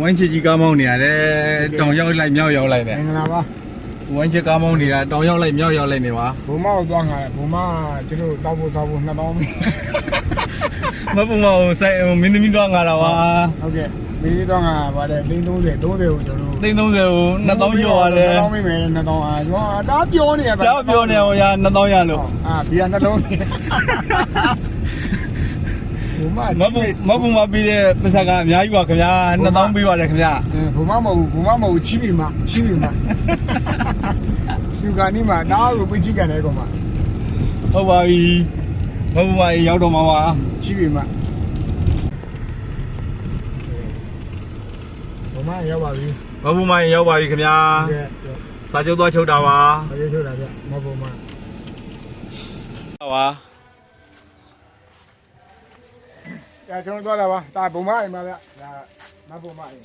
ဝိုင်းချစ်ကြီးကားမောင်းနေရတယ်တောင်ရောက်လိုက်မြောက်ရောက်လိုက်နဲ့မင်္ဂလာပါဝိုင်းချစ်ကားမောင်းနေတာတောင်ရောက်လိုက်မြောက်ရောက်လိုက်နေပါဘုံမကိုသွားငါတယ်ဘုံမကျတို့တောက်ဖို့စားဖို့2000ပြီမပူမအောင်ဆိုင်မင်းသမီးသွားငါတာပါဟုတ်ကဲ့မင်းသွားငါဗါတဲ့30 30 30ကိုကျွန်တော်သိန်း30ကို2000ကျော်ရတယ်2000မိမယ်2000အာကျွန်တော်ဒါပြောနေရပါကြောက်ပြောနေအောင်ရ2000ရလို့အာဘီယာနှလုံးနေ ဘုံမမပူမပူမပြီးတဲ့ပစ္စကအများကြီးပါခင်ဗျာ2000ပေးပါတယ်ခင်ဗျာဘုံမမဟုတ်ဘုံမမဟုတ်ချီးပြီမချီးပြီမသူကနီးမှာဒါကိုပြချီကန်တယ်ကောင်မဟုတ်ပါပြီမပူမရောက်တော့မှာပါချီးပြီမဘုံမရောက်ပါပြီမပူမရောက်ပါပြီခင်ဗျာဟုတ်ကဲ့စာချုပ်သွားချုပ်တာပါအရေးချုပ်တာဗျမဘုံမပါ ကြာကျွန်တော်သွားတာပါဒါဘုံမအိမ်ပါဗျဒါမဘုံမအိမ်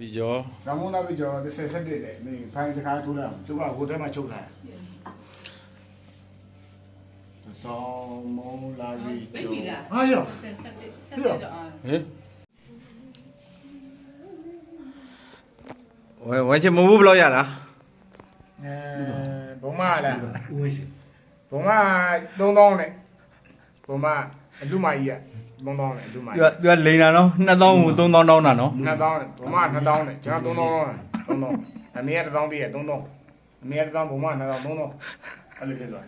ပြီကျော်ရမုန်းလာပြီးကျော်တစ်ဆက်ဆက်တည်းတယ်မင်းဖိုင်တစ်ခါထိုးလိုက်အောင်ကျုပ်ကဟိုထဲမှာချုပ်ထားဆောင်းမုန်းလာပြီးကျော်ဟာရောဟင် ဝဲဝဲချင်မဘူးဘယ်လောက်ရတာအဲဘုံမလားဘုံမ3000နဲ့ဘုံမအလူမကြီးက3000နဲ့အလူမသူကြီးကသူကလိန်တာနော်2000ကို3000တောင်းတာနော်2000နဲ့ဘုံမ2000နဲ့ကျွန်တော်3000နဲ့3000အမေက1000ပြည့်ရ3000အမေက1000ဘုံမ2000 3000အဲ့လိုဖြစ်သွား